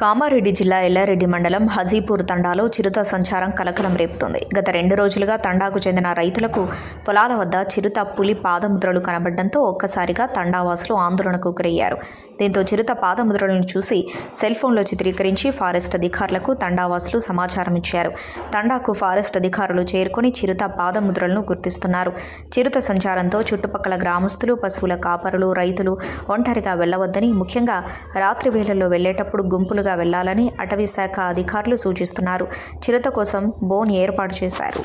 కామారెడ్డి జిల్లా ఎల్లారెడ్డి మండలం హజీపూర్ తండాలో చిరుత సంచారం కలకలం రేపుతుంది. గత రెండు రోజులుగా తండాకు చెందిన రైతులకు పొలాల వద్ద చిరుత పులి పాదముద్రలు కనబడడంతో ఒక్కసారిగా తండావాసులు ఆందోళనకు గురయ్యారు. దీంతో చిరుత పాదముద్రలను చూసి సెల్ ఫోన్లో చిత్రీకరించి ఫారెస్ట్ అధికారులకు తండావాసులు సమాచారం ఇచ్చారు. తండాకు ఫారెస్ట్ అధికారులు చేరుకొని చిరుత పాదముద్రలను గుర్తిస్తున్నారు. చిరుత సంచారంతో చుట్టుపక్కల గ్రామస్తులు పశువుల కాపరులు రైతులు ఒంటరిగా వెళ్ళవద్దని ముఖ్యంగా రాత్రి వేళల్లో వెళ్ళేటప్పుడు గుంపులుగా వెళ్ళాలని అటవీ శాఖ అధికారులు సూచిస్తున్నారు. చిరుత కోసం బోన్ ఏర్పాటు చేశారు.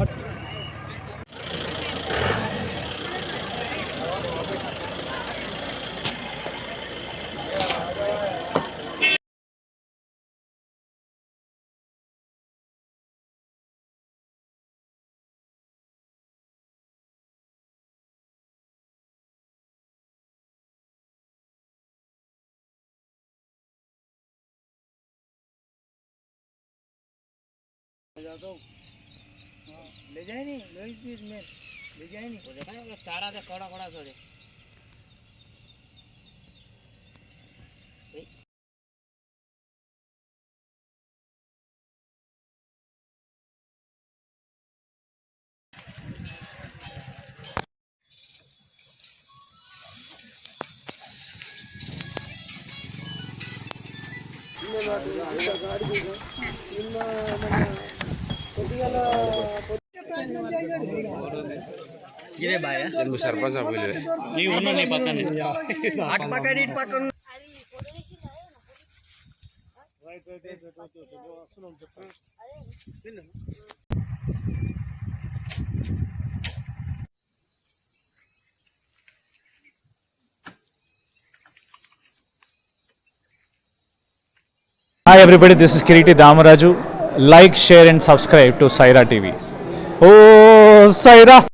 పట్టుపోయింది जाता हूँ ले जाए नहीं लोही बीज में ले जाए नहीं वो देखा है चारा से कड़ा कड़ा सोड़े ನಿಮ್ಮ ఇదే బాయ్ సర్పంచ్ అప్పీలు నీ ఉన్న నీ పక్కనే అటు పక్కన ఇటు పక్కన Hi everybody, this is Kiriti Damaraju. Like, share and subscribe to Saira TV. Oh, Saira!